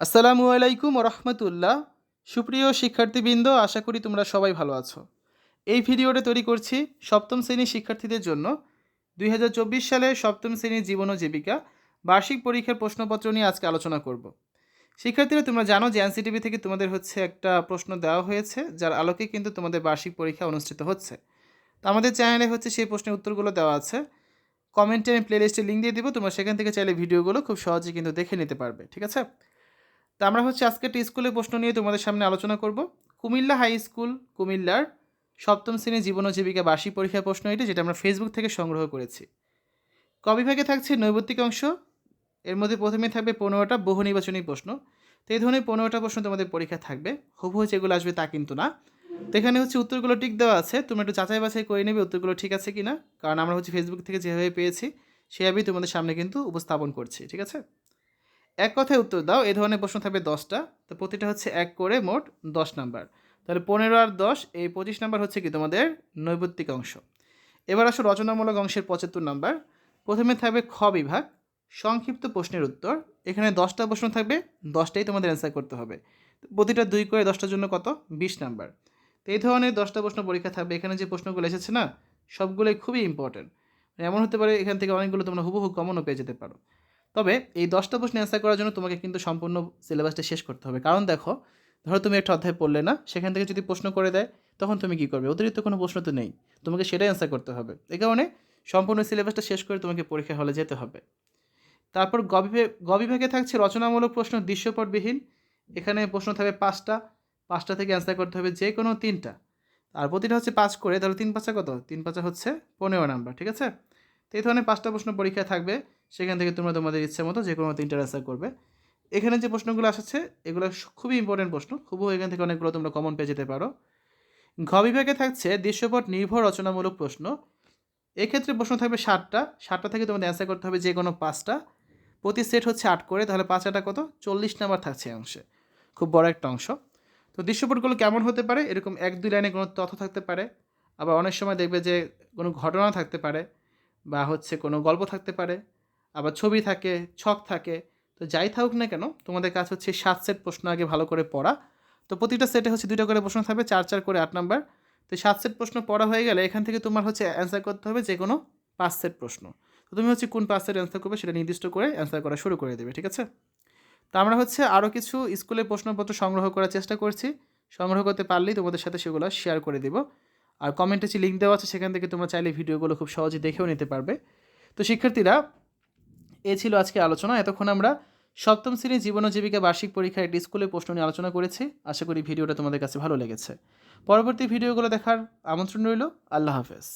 আসসালামু আলাইকুম রহমতুল্লাহ। সুপ্রিয় শিক্ষার্থীবৃন্দ, আশা করি তোমরা সবাই ভালো আছো। এই ভিডিওটা তৈরি করছি সপ্তম শ্রেণির শিক্ষার্থীদের জন্য। দুই হাজার চব্বিশ সালে সপ্তম শ্রেণির জীবন ও জীবিকা, বার্ষিক পরীক্ষার প্রশ্নপত্র নিয়ে আজকে আলোচনা করব। শিক্ষার্থীরা, তোমরা জানো যে এনসিটিভি থেকে তোমাদের হচ্ছে একটা প্রশ্ন দেওয়া হয়েছে, যার আলোকে কিন্তু তোমাদের বার্ষিক পরীক্ষা অনুষ্ঠিত হচ্ছে। তো আমাদের চ্যানেলে হচ্ছে সেই প্রশ্নের উত্তরগুলো দেওয়া আছে। কমেন্টে আমি প্লেলিস্টে লিঙ্ক দিয়ে দিব, তোমরা সেখান থেকে চাইলে ভিডিওগুলো খুব সহজে কিন্তু দেখে নিতে পারবে, ঠিক আছে? তা আমরা হচ্ছে আজকে একটা স্কুলের প্রশ্ন নিয়ে তোমাদের সামনে আলোচনা করব। কুমিল্লা হাই স্কুল, কুমিল্লার সপ্তম শ্রেণি জীবন ও জীবিকা বার্ষিক পরীক্ষার প্রশ্ন এটি, যেটা আমরা ফেসবুক থেকে সংগ্রহ করেছি। কবিভাগে থাকছে নৈবত্তিক অংশ, এর মধ্যে প্রথমে থাকবে পনেরোটা বহু নির্বাচনী প্রশ্ন। তো এই ধরনের পনেরোটা প্রশ্ন তোমাদের পরীক্ষা থাকবে, হুবহু যেগুলো আসবে তা কিন্তু না। তো এখানে হচ্ছে উত্তরগুলো টিক দেওয়া আছে, তোমরা একটু যাচাই বাছাই করে নেবে উত্তরগুলো ঠিক আছে কি না কারণ আমরা হচ্ছে ফেসবুক থেকে যেভাবে পেয়েছি, সেভাবেই তোমাদের সামনে কিন্তু উপস্থাপন করছি, ঠিক আছে? এক কথায় উত্তর দাও এই ধরনের প্রশ্ন থাকবে দশটা। তো প্রতিটা হচ্ছে এক করে মোট দশ নাম্বার। তাহলে পনেরো আর দশ, এই পঁচিশ নাম্বার হচ্ছে কি তোমাদের নৈবত্তিক অংশ। এবার আসো রচনামূলক অংশের পঁচাত্তর নাম্বার। প্রথমে থাকবে খ বিভাগ, সংক্ষিপ্ত প্রশ্নের উত্তর। এখানে দশটা প্রশ্ন থাকবে, দশটাই তোমাদের অ্যান্সার করতে হবে। প্রতিটা দুই করে দশটার জন্য কত? বিশ নাম্বার। তো এই ধরনের দশটা প্রশ্ন পরীক্ষা থাকবে। এখানে যে প্রশ্নগুলো এসেছে না, সবগুলোই খুবই ইম্পর্টেন্ট এমন হতে পারে এখান থেকে অনেকগুলো তোমরা হুবহু কমনও পেয়ে যেতে পারো। তবে এই দশটা প্রশ্ন অ্যান্সার করার জন্য তোমাকে কিন্তু সম্পূর্ণ সিলেবাসটা শেষ করতে হবে। কারণ দেখো, ধরো তুমি একটা অধ্যায় পড়লে না, সেখান থেকে যদি প্রশ্ন করে দেয়, তখন তুমি কী করবে? অতিরিক্ত কোনো প্রশ্ন তো নেই। তোমাকে সেটাই অ্যান্সার করতে হবে। এ কারণে সম্পূর্ণ সিলেবাসটা শেষ করে তোমাকে পরীক্ষা হলে যেতে হবে। তারপর গবিভে গবিভাগে থাকছে রচনামূলক প্রশ্ন, দৃশ্যপটবিহীন। এখানে প্রশ্ন থাকবে পাঁচটা। পাঁচটা থেকে অ্যান্সার করতে হবে যে কোনো তিনটা। আর প্রতিটা হচ্ছে পাঁচ করে, তাহলে তিন পাঁচা কত? তিন পাঁচা হচ্ছে পনেরো নাম্বার ঠিক আছে? এই ধরনের পাঁচটা প্রশ্ন পরীক্ষায় থাকবে, সেখান থেকে তোমরা তোমাদের ইচ্ছে মতো যে কোনো তিনটার অ্যান্সার করবে। এখানে যে প্রশ্নগুলো আসছে, এগুলো খুবই ইম্পর্টেন্ট প্রশ্ন, খুবই এখান থেকে অনেকগুলো তোমরা কমন পেয়ে যেতে পারো। ঘ বিভাগে থাকছে দৃশ্যপট নির্ভর রচনামূলক প্রশ্ন। এক্ষেত্রে প্রশ্ন থাকবে ষাটটা ষাটটা থেকে তোমাদের অ্যান্সার করতে হবে যে কোনো পাঁচটা। প্রতি সেট হচ্ছে আট করে, তাহলে পাঁচ আটা কত? চল্লিশ নাম্বার থাকছে অংশে। খুব বড় একটা অংশ। তো দৃশ্যপটগুলো কেমন হতে পারে? এরকম এক দুই লাইনে কোনো তথ্য থাকতে পারে। আবার অনেক সময় দেখবে যে কোনো ঘটনা থাকতে পারে। বা হচ্ছে কোনো গল্প থাকতে পারে, আবার ছবি থাকে, ছক থাকে, তো যাই থাকুক না কেন, তোমাদের কাজ হচ্ছে সাত সেট প্রশ্ন আগে ভালো করে পড়া। তো প্রতিটা সেটে হচ্ছে দুটো করে প্রশ্ন থাকবে, চার চার করে আট নাম্বার। তো সাত সেট প্রশ্ন পড়া হয়ে গেলে এখান থেকে তোমার হচ্ছে অ্যান্সার করতে হবে যে কোনো পাঁচ সেট প্রশ্ন। তো তুমি হচ্ছে কোন পাঁচ সেট অ্যান্সার করবে সেটা নির্দিষ্ট করে অ্যান্সার করা শুরু করে দেবে, ঠিক আছে? তো আমরা হচ্ছে আরও কিছু স্কুলের প্রশ্নপত্র সংগ্রহ করার চেষ্টা করছি। সংগ্রহ করতে পারলেই তোমাদের সাথে সেগুলো শেয়ার করে দেবো। আর কমেন্টে যে লিঙ্ক দেওয়া আছে, সেখান থেকে তোমরা চাইলে ভিডিওগুলো খুব সহজে দেখেও নিতে পারবে। তো শিক্ষার্থীরা, এ ছিল আজকে আলোচনা। এতক্ষণ আমরা সপ্তম শ্রেণির জীবন জীবিকা বার্ষিক পরীক্ষায় একটি স্কুলে প্রশ্ন নিয়ে আলোচনা করেছি। আশা করি ভিডিওটা তোমাদের কাছে ভালো লেগেছে। পরবর্তী ভিডিওগুলো দেখার আমন্ত্রণ রইল। আল্লাহ হাফেজ।